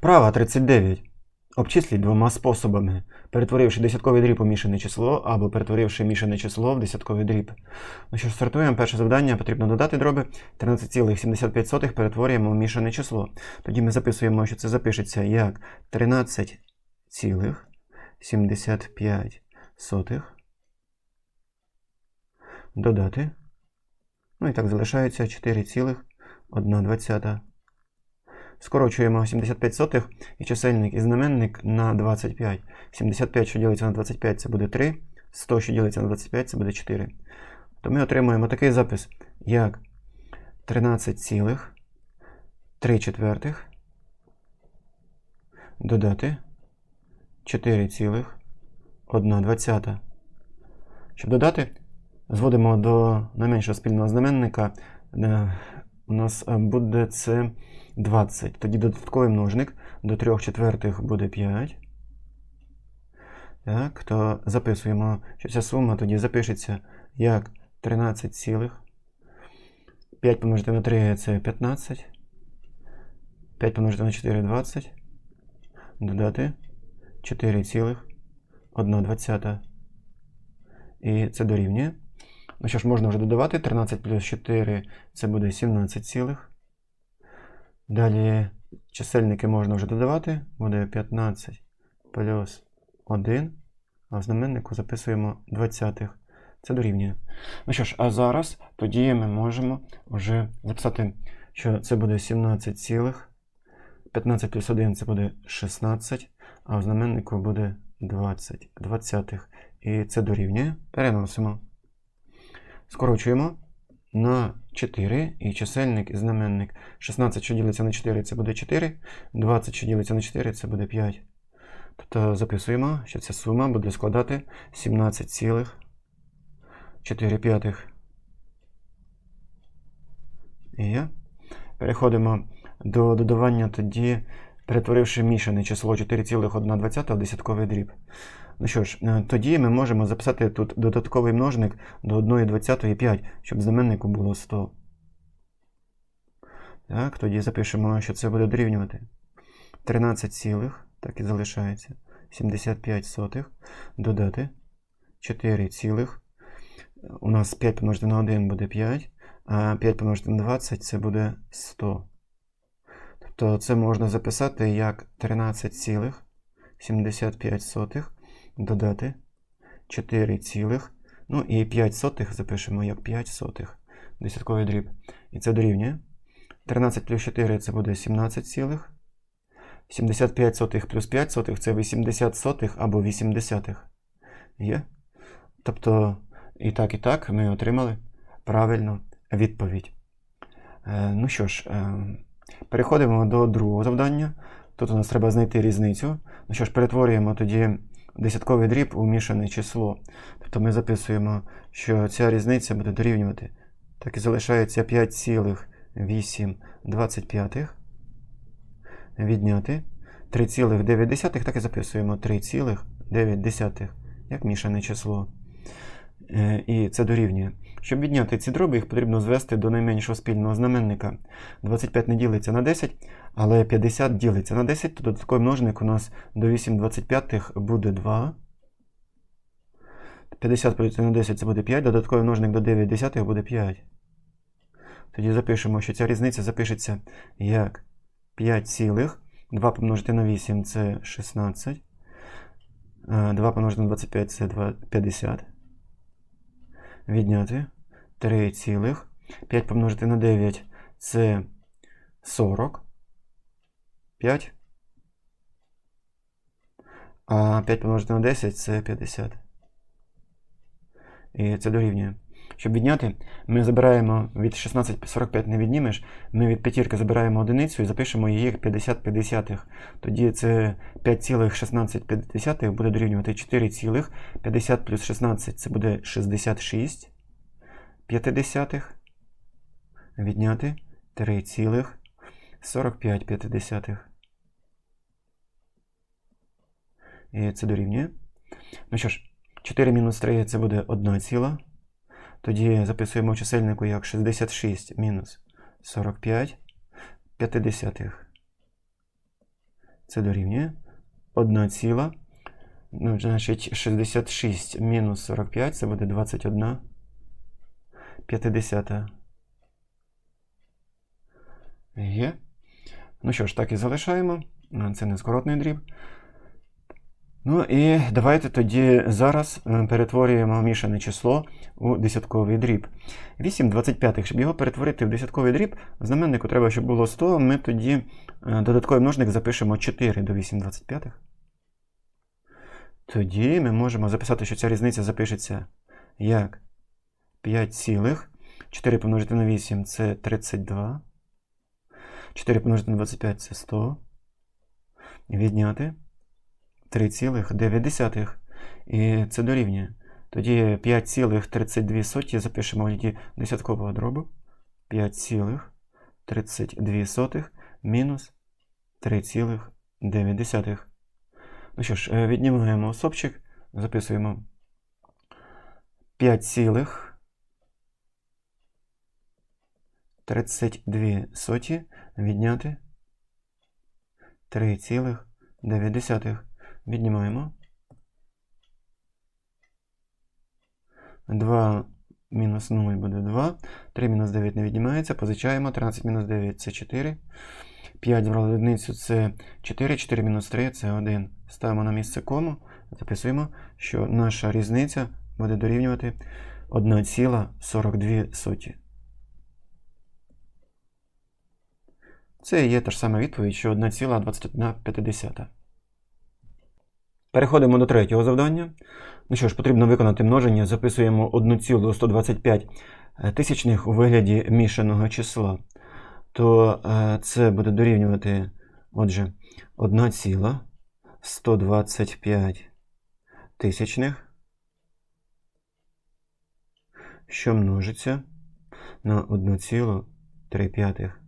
Вправа 39. Обчисліть двома способами, перетворивши десятковий дріб у мішане число або перетворивши мішане число в десятковий дріб. Ну що ж, стартуємо. Перше завдання потрібно додати дроби. 13,75 перетворюємо в мішане число. Тоді ми записуємо, що це запишеться як 13,75 додати. Ну і так залишається 4,1. Скорочуємо 75 сотих і чисельник і знаменник на 25. 75, що ділиться на 25, це буде 3. 100, що ділиться на 25, це буде 4. То ми отримуємо такий запис, як 13,3 четвертих додати 4,1 двадцята. Щоб додати, зводимо до найменшого спільного знаменника. У нас е, буде це 20. Тоді додатковий множник до 3 четвертих буде 5. Так, то записуємо, що ця сума тоді запишеться як 13 цілих. 5 помножити на 3 це 15. 5 помножити на 4 20. Додати 4 цілих 1 двадцята. І це дорівнює. Ну що ж, можна вже додавати. 13 плюс 4 це буде 17 цілих. Далі чисельники можна вже додавати. Буде 15 плюс 1. А в знаменнику записуємо 20. Це дорівнює. Ну що ж, а зараз тоді ми можемо вже записати, що це буде 17 цілих. 15 плюс 1 це буде 16, а в знаменнику буде 20 двадцятих. І це дорівнює. Переносимо. Скорочуємо на 4 і чисельник і знаменник. 16, що ділиться на 4, це буде 4. 20, що ділиться на 4, це буде 5. Тобто записуємо, що ця сума буде складати 17,4 п'ятих. І. Переходимо до додавання тоді, перетворивши мішане число 4,1 в десятковий дріб. Ну що ж, е, тоді ми можемо записати тут додатковий множник до 1,20 5, щоб знаменнику було 100. Так, тоді запишемо, що це буде дорівнювати 13 цілих, так і залишається. 75 сотих. Додати 4 цілих. У нас 5 помножити на 1 буде 5, а 5 помножити на 20 це буде 100. Тобто це можна записати як 13 цілих 75 сотих додати 4 цілих. Ну і 5 сотих запишемо як 5 сотих. Десятковий дріб. І це дорівнює. 13 плюс 4 це буде 17 цілих. 75 сотих плюс 5 сотих це 80 сотих або 80. Є? Тобто, і так, і так ми отримали правильну відповідь. Е, ну що ж, е, переходимо до другого завдання. Тут у нас треба знайти різницю. Ну що ж, перетворюємо тоді десятковий дріб у мішане число. Тобто ми записуємо, що ця різниця буде дорівнювати. Так і залишається 5,825 відняти 3,9, так і записуємо 3,9 як мішане число. Е, І це дорівнює. Щоб відняти ці дроби, їх потрібно звести до найменшого спільного знаменника. 25 не ділиться на 10, але 50 ділиться на 10, то додатковий множник у нас до 8 25 буде 2. 50 поділити на 10 це буде 5, додатковий множник до 9 десятих буде 5. Тоді запишемо, що ця різниця запишеться як 5 цілих. 2 помножити на 8 це 16. 2 помножити на 25 це 50. Відняти 3 цілих. 5 помножити на 9 це 40. 5. А 5 помножити на 10 це 50. І це дорівнює. Щоб відняти, ми забираємо від 16,45 не віднімеш, ми від п'ятірки забираємо одиницю і запишемо її як 50 50. Тоді це 5,16 буде дорівнювати 4,50 плюс 16 це буде 66 п'ятидесятих. Відняти 3,45. І це дорівнює. Ну що ж, 4 мінус 3 це буде 1 ціла. Тоді записуємо в чисельнику як 66 мінус 45 п'ятидесятих. Це дорівнює 1 ціла. Ну, значить, 66 мінус 45 це буде 21 50. Є. Ну що ж, так і залишаємо. Це нескоротний дріб. Ну і давайте тоді зараз е, перетворюємо мішане число у десятковий дріб. 8 25, щоб його перетворити в десятковий дріб, знаменнику треба, щоб було 100, ми тоді е, додатковий множник запишемо 4 до 8 25. Тоді ми можемо записати, що ця різниця запишеться як 5 цілих. 4 помножити на 8 це 32. 4 помножити на 25 це 100. Відняти 3,9. І це дорівнює. Тоді 5,32 запишемо вигляді десяткового дробу. 5,32 мінус 3,9. Ну що ж, е, віднімаємо особчик, записуємо 5 цілих 32 соті відняти 3,9. Віднімаємо. 2 мінус 0 буде 2. 3 мінус 9 не віднімається. Позичаємо. 13 мінус 9 це 4. 5 брали одиницю це 4. 4 мінус 3 це 1. Ставимо на місце кому. Записуємо, що наша різниця буде дорівнювати 1,42 соті. Це є та ж сама відповідь, що 1,21. Переходимо до третього завдання. Ну що ж, потрібно виконати множення. Записуємо 1,125 тисячних у вигляді мішаного числа. То е, це буде дорівнювати, отже, 1,125 тисячних, що множиться на 1,3.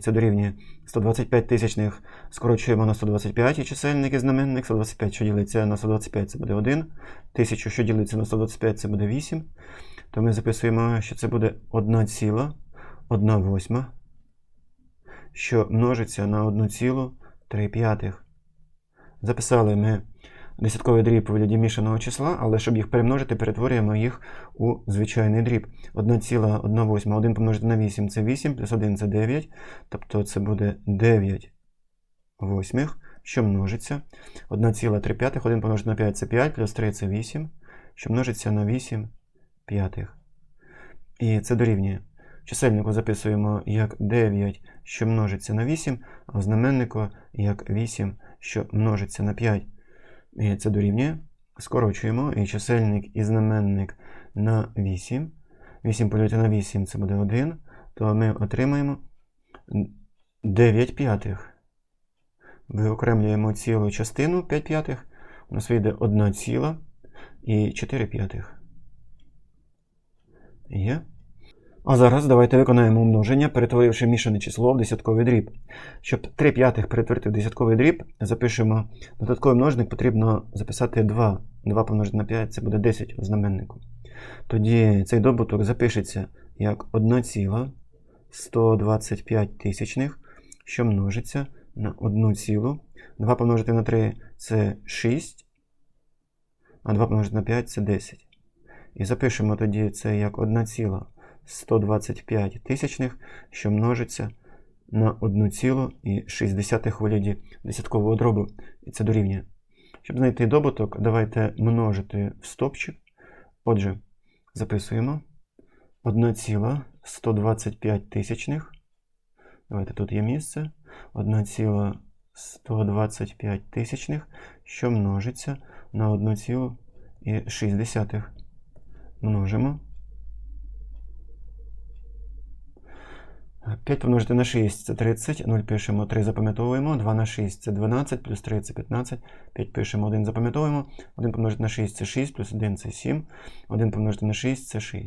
Це дорівнює 125 тисячних скорочуємо на 125 і чисельник і знаменник. 125, що ділиться на 125, це буде 1. 1000, що ділиться на 125, це буде 8. То ми записуємо, що це буде 1 ціла, 1 восьма, що множиться на 1,3 п'ятих. Записали ми десятковий дріб у вигляді мішаного числа, але щоб їх перемножити, перетворюємо їх у звичайний дріб. 1,1 1 помножити на 8 це 8, плюс 1 це 9. Тобто це буде 9 восьмих, що множиться. 1,3 1 помножити на 5 це 5, плюс 3 це 8, що множиться на 8 п'ятих. І це дорівнює. Чисельнику записуємо як 9, що множиться на 8, а в знаменнику як 8, що множиться на 5. Це дорівнює. Скорочуємо і чисельник і знаменник на 8. 8 поділити на 8 це буде 1. То ми отримаємо 9 п'ятих. Виокремлюємо цілу частину 5 п'ятих. У нас вийде 1 ціла і 4 п'ятих. Є. А зараз давайте виконаємо умноження, перетворивши мішане число в десятковий дріб. Щоб 3 п'ятих перетворити в десятковий дріб, запишемо додатковий множник, потрібно записати 2. 2 помножити на 5 це буде 10 у знаменнику. Тоді цей добуток запишеться як 1,125 тисячних, що множиться на 1 цілу. 2 помножити на 3 це 6, а 2 помножити на 5 це 10. І запишемо тоді це як 1 ціла. 125 тисячних, що множиться на 1,6 у вигляді десяткового дробу. І це дорівнює. Щоб знайти добуток, давайте множити в стопчик. Отже, записуємо 1,125 тисячних. Давайте тут є місце. 1,125 тисячних, що множиться на 1,6. Множимо. 5 помножити на 6 це 30, 0 пишемо, 3 запам'ятовуємо, 2 на 6 це 12, плюс 3 це 15, 5 пишемо, 1 запам'ятовуємо, 1 помножити на 6 це 6, плюс 1 це 7, 1 помножити на 6 це 6.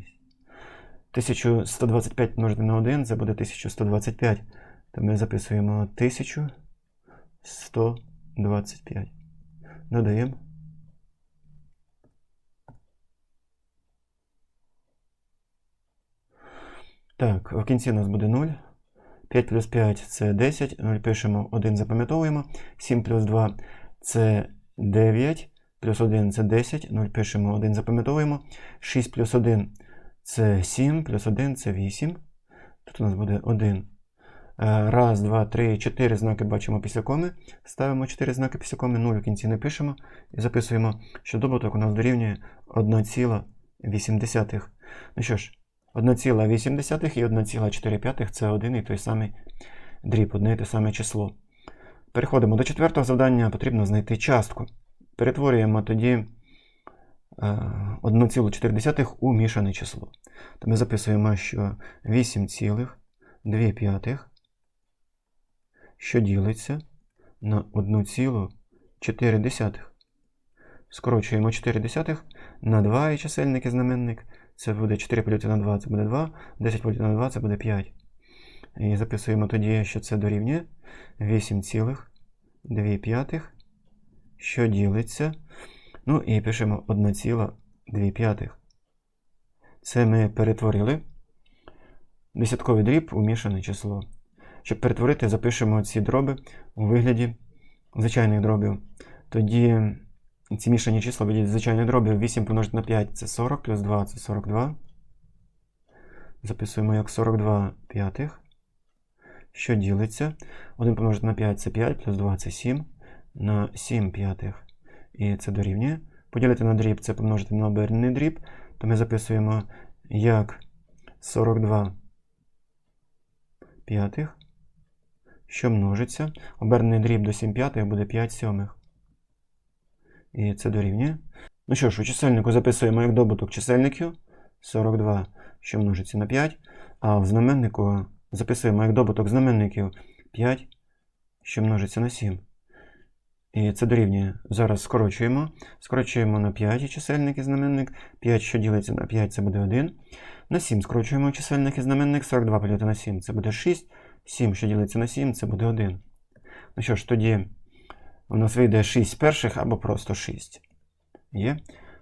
1125 помножити на 1 це буде 1125. То ми записуємо 1125. Додаємо. Так, в кінці у нас буде 0. 5 плюс 5 це 10. 0 пишемо, 1 запам'ятовуємо. 7 плюс 2 це 9. Плюс 1 це 10. 0 пишемо, 1 запам'ятовуємо. 6 плюс 1 це 7, плюс 1 це 8. Тут у нас буде 1. Е, Раз, два, три, чотири знаки бачимо після коми. Ставимо 4 знаки після коми, 0 в кінці не пишемо. І записуємо, що добуток у нас дорівнює 1,8. Ну що ж, 1,8 і 1,4 це один і той самий дріб, одне і те саме число. Переходимо до четвертого завдання. Потрібно знайти частку. Перетворюємо тоді е, 1,4 у мішане число. То ми записуємо, що 8,2, що ділиться на 1,4. Скорочуємо 4 десятих на 2 і чисельник і знаменник. Це буде 4 поділити на 2, це буде 2, 10 поділити на 2, це буде 5. І записуємо тоді, що це дорівнює 8,2, що ділиться. Ну і пишемо 1,2. Це ми перетворили десятковий дріб у мішане число. Щоб перетворити, запишемо ці дроби у вигляді звичайних дробів. Тоді ці мішані числа вигляді звичайних дробів 8 помножити на 5 це 40, плюс 2 це 42. Записуємо як 42 п'ятих. Що ділиться? 1 помножити на 5 це 5, плюс 2 це 7. На 7 п'ятих. І це дорівнює. Поділити на дріб це помножити на обернений дріб. То ми записуємо як 42 п'ятих, що множиться. Обернений дріб до 7 п'ятих буде 5 сьомих. І це дорівнює. Ну що ж, у чисельнику записуємо як добуток чисельників 42, що множиться на 5. А в знаменнику записуємо як добуток знаменників 5, що множиться на 7. І це дорівнює. Зараз скорочуємо. Скорочуємо на 5 і чисельник і знаменник. 5, що ділиться на 5, це буде 1. На 7 скорочуємо чисельник і знаменник. 42 поділити на 7, це буде 6. 7, що ділиться на 7, це буде 1. Ну що ж, тоді у нас вийде 6 перших або просто 6. Є.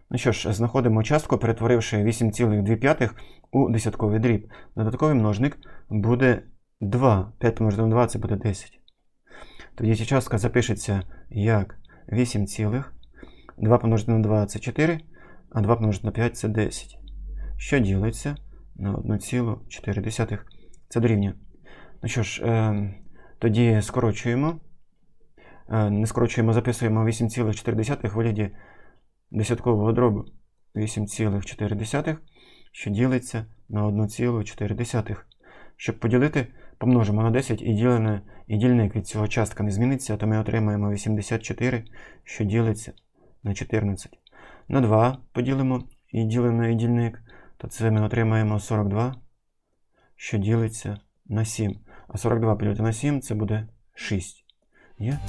Ну що ж, знаходимо частку, перетворивши 8,2 у десятковий дріб. Додатковий множник буде 2. 5 помножити на 2 це буде 10. Тоді ця частка запишеться як 8, цілих. 2 помножити на 2 це 4, а 2 помножити на 5 це 10. Що ділиться на 1,4. Це дорівнює. Ну що ж, е, тоді скорочуємо. Е, не скорочуємо, записуємо 8,4 в вигляді десяткового дробу. 8,4, що ділиться на 1,4. Щоб поділити, помножимо на 10 і ділене, і дільник від цього частка не зміниться, то ми отримаємо 84, що ділиться на 14. На 2 поділимо і ділене і дільник, то це ми отримаємо 42, що ділиться на 7. А 42 поділити на 7 це буде 6. Є?